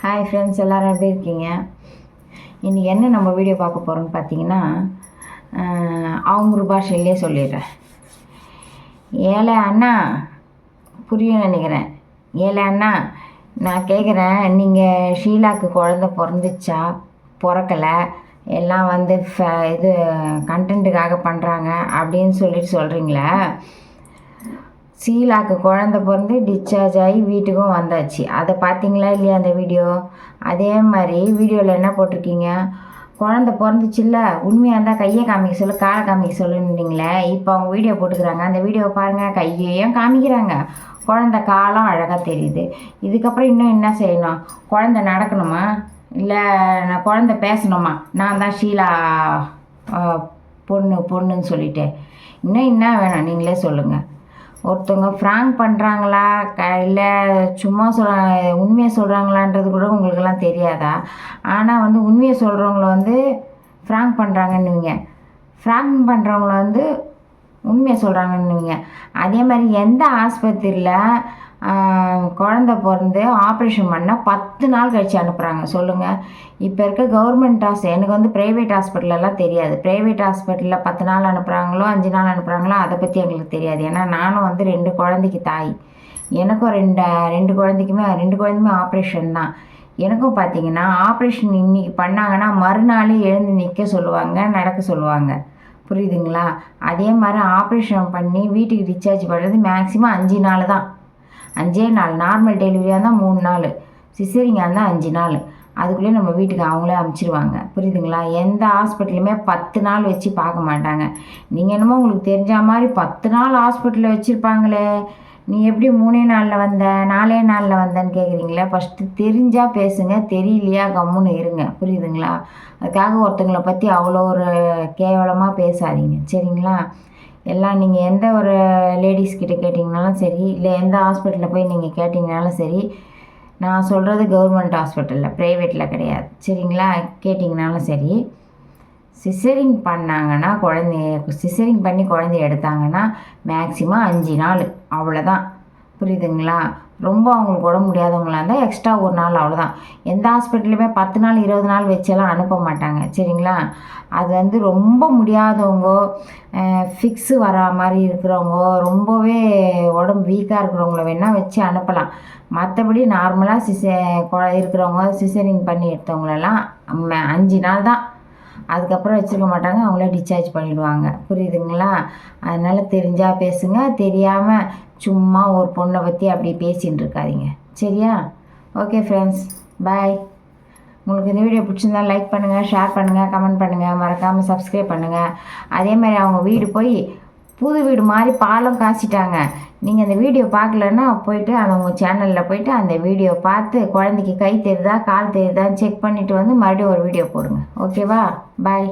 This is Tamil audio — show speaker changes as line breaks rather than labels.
ஹாய் ஃப்ரெண்ட்ஸ் எல்லோரும் எப்படி இருக்கீங்க? இன்றைக்கி என்ன நம்ம வீடியோ பார்க்க போகிறோம்னு பார்த்தீங்கன்னா அவங்க பாஷையிலே சொல்லிடுறேன். ஏழை அண்ணா புரியும் நினைக்கிறேன். ஏழை அண்ணா நான் கேட்குறேன் நீங்கள் ஷீலாக்கு குழந்த பிறந்துச்சா? பிறக்கலை. எல்லாம் வந்து ஃப இது கண்டென்ட்டுக்காக பண்ணுறாங்க அப்படின்னு சொல்லிட்டு சொல்கிறீங்களே சீலாக்கு குழந்த பிறந்து டிஸ்சார்ஜ் ஆகி வீட்டுக்கும் வந்தாச்சு. அதை பார்த்தீங்களா இல்லையா அந்த வீடியோ அதே மாதிரி வீடியோவில் என்ன போட்டிருக்கீங்க? குழந்த பிறந்துச்சுல்ல உண்மையாக இருந்தால் கையை காமிக்க சொல்லு காலை காமிக்க சொல்லுன்னீங்களே இப்போ அவங்க வீடியோ போட்டுக்கிறாங்க. அந்த வீடியோவை பாருங்கள் கையையும் காமிக்கிறாங்க. குழந்த காலம் அழகாக தெரியுது. இதுக்கப்புறம் இன்னும் என்ன செய்யணும்? குழந்த நடக்கணுமா? இல்லை நான் குழந்த பேசணுமா? நான் தான் ஷீலா பொண்ணு பொண்ணுன்னு சொல்லிட்டேன் இன்னும் என்ன வேணும்? நீங்களே சொல்லுங்கள் ஒருத்தவங்க ஃப்ராங்க் பண்ணுறாங்களா க இல்லை சும்மா சொல் உண்மையை சொல்கிறாங்களான்றது கூட உங்களுக்கெல்லாம் தெரியாதா? ஆனால் வந்து உண்மையை சொல்கிறவங்கள வந்து ஃப்ராங்க் பண்ணுறாங்கன்னுவீங்க ஃப்ராங்க் பண்ணுறவங்கள வந்து உண்மையை சொல்கிறாங்கன்னுவீங்க அதே மாதிரி எந்த ஆஸ்பத்திரியில் குழந்த பிறந்து ஆப்ரேஷன் பண்ணால் பத்து நாள் கழித்து அனுப்புகிறாங்க சொல்லுங்கள் இப்போ இருக்க கவர்மெண்ட் ஹாஸ் எனக்கு வந்து ப்ரைவேட் ஹாஸ்பிட்டலெல்லாம் தெரியாது. ப்ரைவேட் ஹாஸ்பிட்டலில் பத்து நாள் அனுப்புகிறாங்களோ அஞ்சு நாள் அனுப்புகிறாங்களோ அதை பற்றி எங்களுக்கு தெரியாது. ஏன்னா நானும் வந்து ரெண்டு குழந்தைக்கு தாய். எனக்கும் ரெண்டு ரெண்டு குழந்தைக்குமே ரெண்டு குழந்தையுமே ஆப்ரேஷன் தான். எனக்கும் பார்த்தீங்கன்னா ஆப்ரேஷன் இன்றைக்கி பண்ணாங்கன்னா மறுநாளே எழுந்து நிற்க சொல்லுவாங்க நடக்க சொல்லுவாங்க. புரியுதுங்களா? அதே மாதிரி ஆப்ரேஷன் பண்ணி வீட்டுக்கு டிஸ்சார்ஜ் பண்ணுறது மேக்ஸிமம் அஞ்சு நாள் தான். அஞ்சே நாள். நார்மல் டெலிவரியாக இருந்தால் மூணு நாள். சிசேரிங்காக இருந்தால் அஞ்சு நாள். அதுக்குள்ளேயே நம்ம வீட்டுக்கு அவங்களே அமுச்சிடுவாங்க புரியுதுங்களா? எந்த ஹாஸ்பிட்டலுமே பத்து நாள் வச்சு பார்க்க மாட்டாங்க. நீங்கள் என்னமோ உங்களுக்கு தெரிஞ்ச மாதிரி பத்து நாள் ஹாஸ்பிட்டலில் வச்சுருப்பாங்களே. நீ எப்படி மூணே நாளில் வந்த நாலே நாளில் வந்தேன்னு கேட்குறீங்களே ஃபஸ்ட்டு தெரிஞ்சால் பேசுங்க. தெரியலையா? கம்முன்னு இருங்க. புரியுதுங்களா? அதுக்காக ஒருத்தங்களை பற்றி அவ்வளோ ஒரு கேவலமாக பேசாதீங்க. சரிங்களா? எல்லாம் நீங்கள் எந்த ஒரு லேடிஸ் கிட்ட கேட்டிங்கனாலும் சரி இல்லை எந்த ஹாஸ்பிட்டலில் போய் நீங்கள் கேட்டிங்கனாலும் சரி நான் சொல்கிறது கவர்மெண்ட் ஹாஸ்பிட்டலில் ப்ரைவேட்டில் கிடையாது. சரிங்களா? கேட்டிங்கனாலும் சரி சிசரிங் பண்ணாங்கன்னா குழந்தைய சிசரிங் பண்ணி குழந்தைய எடுத்தாங்கன்னா மேக்ஸிமம் அஞ்சு நாள். அவ்வளோதான் புரியுதுங்களா? ரொம்ப அவங்களுக்கு உடம்பு முடியாதவங்களா இருந்தால் எக்ஸ்ட்ரா ஒரு நாள் அவ்வளோதான் எந்த ஹாஸ்பிட்டலுமே பத்து நாள் இருபது நாள் வச்செல்லாம் அனுப்ப மாட்டாங்க. சரிங்களா? அது வந்து ரொம்ப முடியாதவங்க ஃபிக்ஸு வரா மாதிரி இருக்கிறவங்க ரொம்பவே உடம்பு வீக்காக இருக்கிறவங்கள வேணால் வச்சு அனுப்பலாம். மற்றபடி நார்மலாக சிசே இருக்கிறவங்க சிசரிங் பண்ணி எடுத்தவங்களெல்லாம் அஞ்சு நாள் தான். அதுக்கப்புறம் வச்சுருக்க மாட்டாங்க அவங்களே டிஸ்சார்ஜ் பண்ணிவிடுவாங்க புரியுதுங்களா? அதனால் தெரிஞ்சால் பேசுங்க தெரியாமல் சும்மா ஒரு பொண்ணை பற்றி அப்படி பேசின்னு இருக்காதீங்க. சரியா? ஓகே ஃப்ரெண்ட்ஸ் பாய் உங்களுக்கு இந்த வீடியோ பிடிச்சிருந்தா லைக் பண்ணுங்கள் ஷேர் பண்ணுங்கள் கமெண்ட் பண்ணுங்கள் மறக்காமல் சப்ஸ்கிரைப் பண்ணுங்கள் அதே மாதிரி அவங்க வீடு போய் புது வீடு மாதிரி பாலம் காய்ச்சிட்டாங்க. நீங்கள் அந்த வீடியோ பார்க்கலன்னா போயிட்டு அந்த உங்கள் சேனலில் போயிட்டு அந்த வீடியோ பார்த்து குழந்தைக்கு கை தெரியுதா கால் தெரியுதான்னு செக் பண்ணிவிட்டு வந்து மறுபடியும் ஒரு வீடியோ போடுங்க. ஓகேவா பாய்